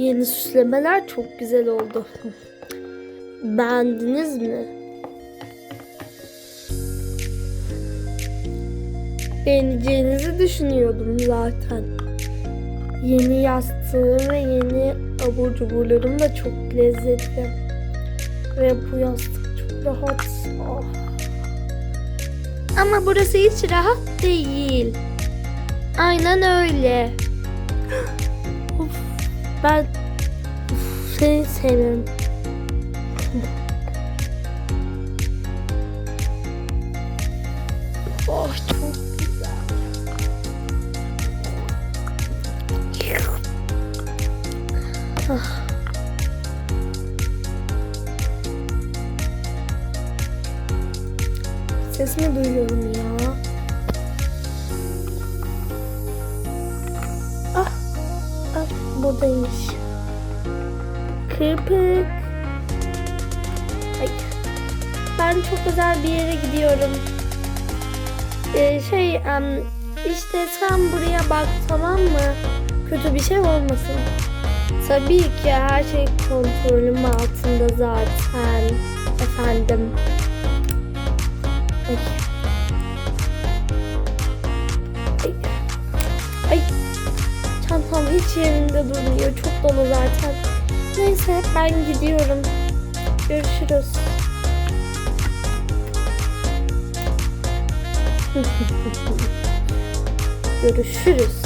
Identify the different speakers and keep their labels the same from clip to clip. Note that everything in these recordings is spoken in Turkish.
Speaker 1: Yeni süslemeler çok güzel oldu. Beğendiniz mi? Beğeneceğinizi düşünüyordum zaten. Yeni yastığım ve yeni abur cuburlarım da çok lezzetli. Ve bu yastık çok rahat. Ah. Ama burası hiç rahat değil. Aynen öyle. of, ben seni sevmiyorum. oh çok güzel. Ah. Ses mi duyuyorum ya? Çok özel bir yere gidiyorum. Ee, şey, em, işte sen buraya bak tamam mı? Kötü bir şey olmasın. Tabii ki her şey kontrolüm altında zaten. Efendim. Ay. Ay. Ay. Çantam hiç yerinde durmuyor. Çok dolu zaten. Neyse ben gidiyorum. Görüşürüz. Görüşürüz.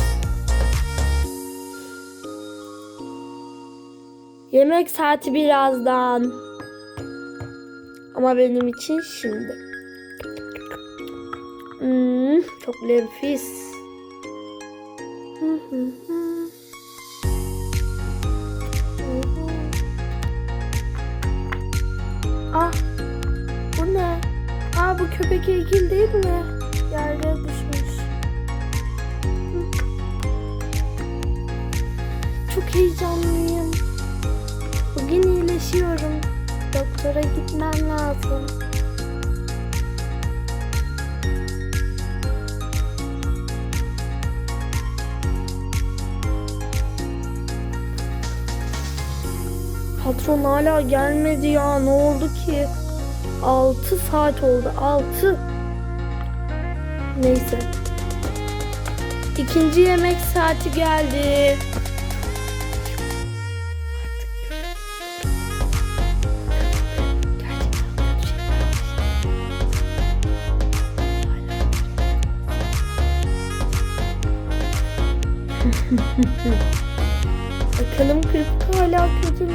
Speaker 1: Yemek saati birazdan. Ama benim için şimdi. Hmm, çok nefis. Ah, bu ne? Aa bu köpek ilgili değil mi? Yerde düşmüş. Çok heyecanlıyım. Bugün iyileşiyorum. Doktora gitmem lazım. Patron hala gelmedi ya. Ne oldu ki? 6 saat oldu. 6. Neyse. İkinci yemek saati geldi. Bakalım kırpık hala kötü mü?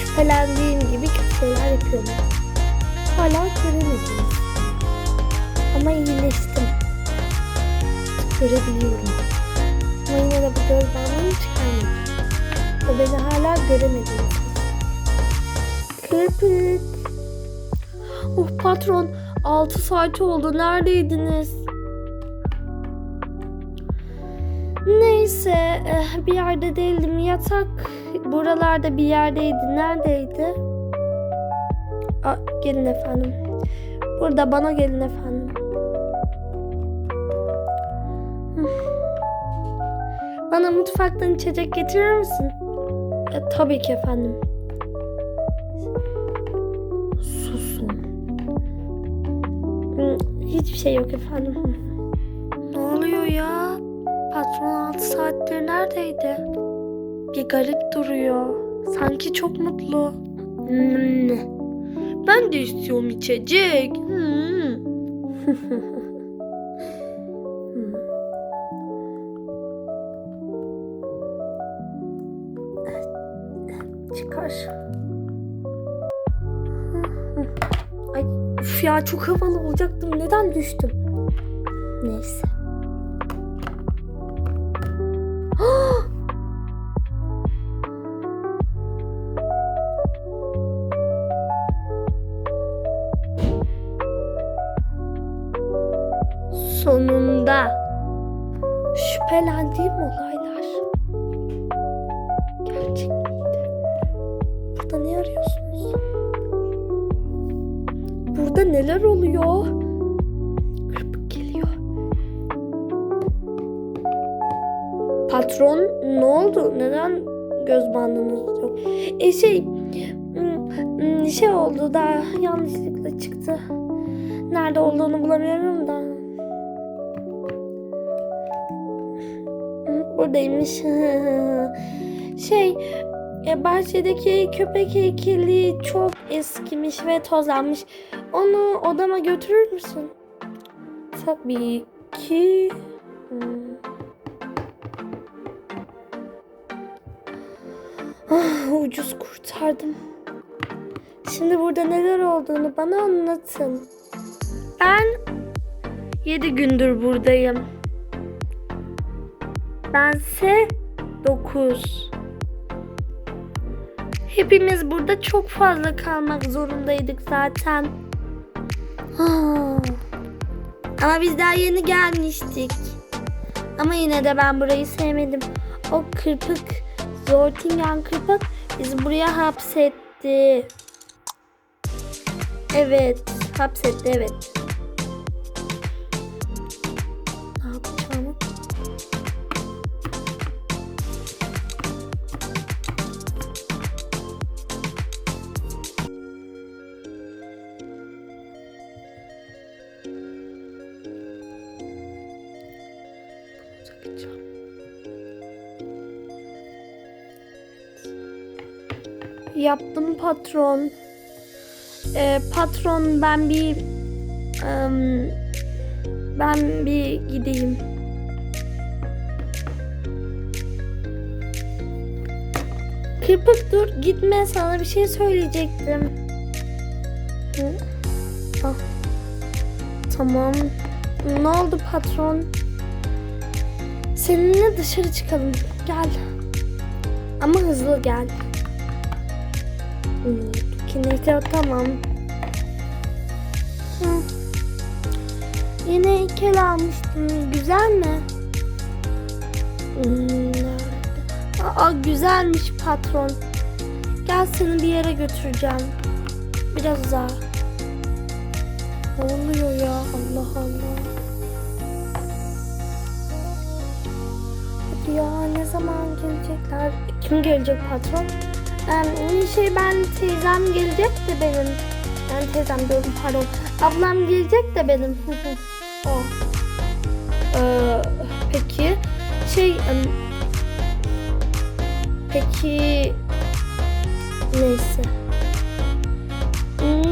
Speaker 1: Şüphelendiğim gibi kötü şeyler yapıyorum. Hala göremediniz. İyileştim. Görebiliyorum. Ama yine de bu gözlemimi çıkarmadım. O beni hala göremediniz. Kırpık. Oh patron 6 saat oldu. Neredeydiniz? Neyse eh, bir yerde değildim. Yatak buralarda bir yerdeydi. Neredeydi? Aa, gelin efendim. Burada bana gelin efendim. Bana mutfaktan içecek getirir misin? E, tabii ki efendim. Susun. Hiçbir şey yok efendim. Ne oluyor ya? Patron 6 saattir neredeydi? Bir garip duruyor. Sanki çok mutlu. Hmm. Ben de istiyorum içecek. Hmm. ya çok havalı olacaktım. Neden düştüm? Neyse. Patron ne oldu? Neden göz bandınız yok? E şey şey oldu da yanlışlıkla çıktı. Nerede olduğunu bulamıyorum da. Buradaymış. şey e, bahçedeki köpek heykeli çok eskimiş ve tozlanmış. Onu odama götürür müsün? Tabii ki. Hmm. Ah, ucuz kurtardım. Şimdi burada neler olduğunu bana anlatın. Ben yedi gündür buradayım. Bense dokuz. Hepimiz burada çok fazla kalmak zorundaydık zaten. Ah. Ama biz daha yeni gelmiştik. Ama yine de ben burayı sevmedim. O kırpık, Zortingen kırpık bizi buraya hapsetti. Evet, hapsetti evet. Yaptım patron. Ee, patron ben bir em, ben bir gideyim. Kırpık dur gitme sana bir şey söyleyecektim. Hı? Ah. Tamam. Ne oldu patron? Seninle dışarı çıkalım. Gel. Ama hızlı gel. Kinete tamam. Yine heykel almıştım. Güzel mi? Hmm? Aa, güzelmiş patron. Gel seni bir yere götüreceğim. Biraz uzağa. Ne oluyor ya? Allah Allah. Hadi ya ne zaman gelecekler? Kim gelecek patron? Ee, şey ben teyzem gelecek de benim. Ben teyzem diyorum pardon. Ablam gelecek de benim. o. Ee, peki şey peki neyse.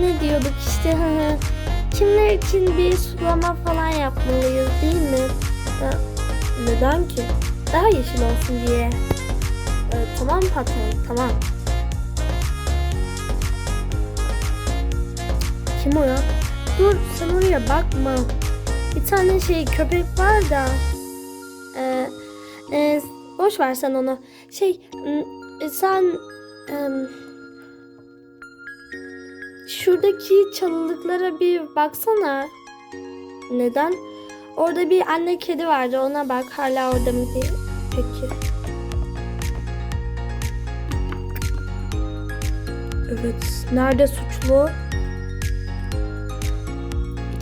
Speaker 1: Ne diyorduk işte kimler için bir sulama falan yapmalıyız değil mi? Ee, neden ki? Daha yeşil olsun diye. Ee, tamam patron tamam. Kim o ya? Dur sen oraya bakma. Bir tane şey köpek var da. Ee, e, boş ver sen onu. Şey e, sen em, şuradaki çalılıklara bir baksana. Neden? Orada bir anne kedi vardı. Ona bak hala orada mı diye. Peki. Evet. Nerede suçlu?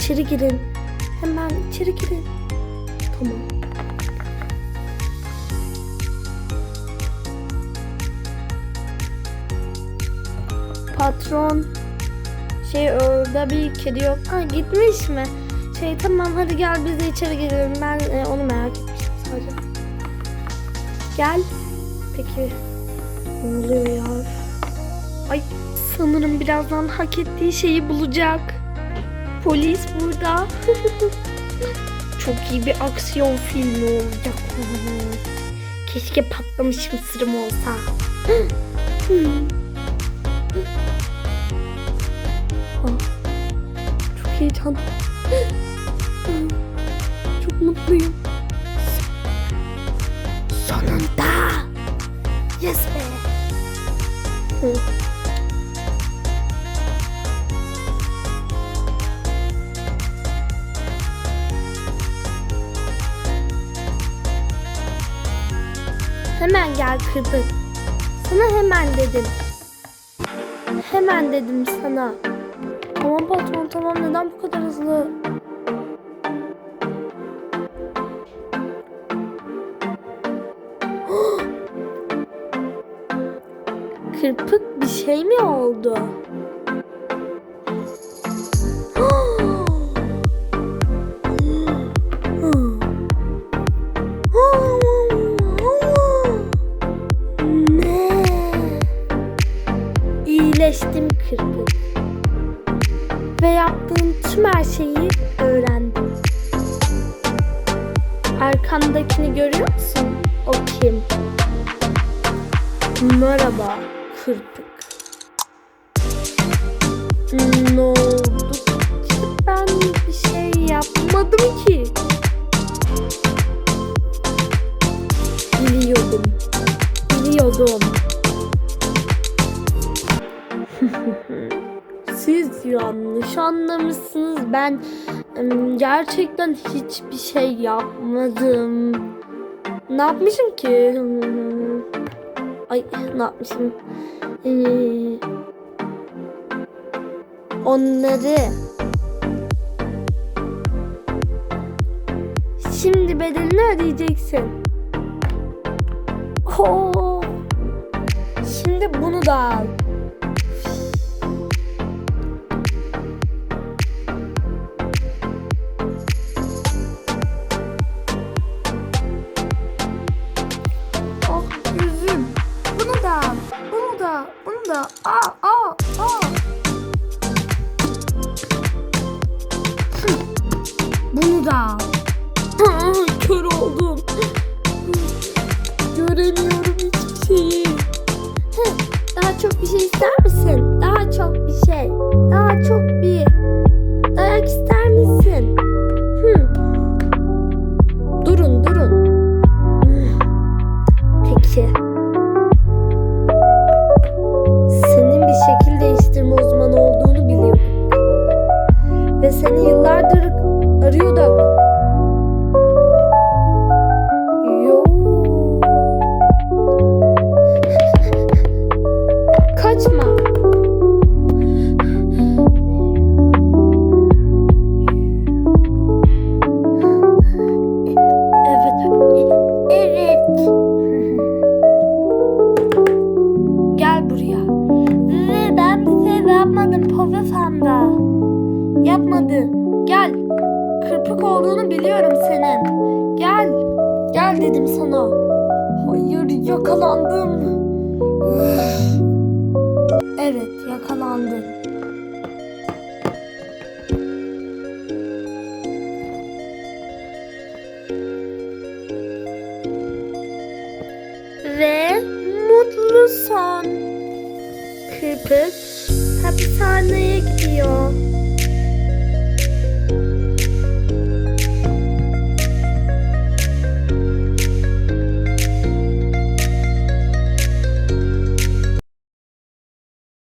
Speaker 1: İçeri girin. Hemen içeri girin. Tamam. Patron. Şey orada bir kedi yok. Ha gitmiş mi? Şey tamam hadi gel biz de içeri girelim. Ben e, onu merak etmiştim sadece. Gel. Peki. Ne oluyor ya? Ay sanırım birazdan hak ettiği şeyi bulacak. Polis burada. Çok iyi bir aksiyon filmi olacak. Keşke patlamış mısırım olsa. Çok heyecanlı. Çok mutluyum. Sonunda. Yes be. ayağı kırdık. Sana hemen dedim. Hemen dedim sana. Tamam patron tamam neden bu kadar hızlı? Kırpık bir şey mi oldu? Her şeyi öğrendim. Arkamdakini görüyor musun? O kim? Merhaba kırpık. Ne oldu ki? Ben bir şey yapmadım ki. Biliyordum. Biliyordum. Siz yanlış anlamışsınız. Ben gerçekten hiçbir şey yapmadım. Ne yapmışım ki? Ay ne yapmışım? Ee, onları şimdi bedelini ödeyeceksin. Oo. Şimdi bunu da al. Bunu da al. Ah, Kör oldum. Göremiyorum hiçbir şeyi. Daha çok bir şey ister misin? Daha çok bir şey. Daha çok dedim sana. Hayır yakalandım. Evet yakalandın. Ve mutlu son. Kırpık hapishaneye gidiyor.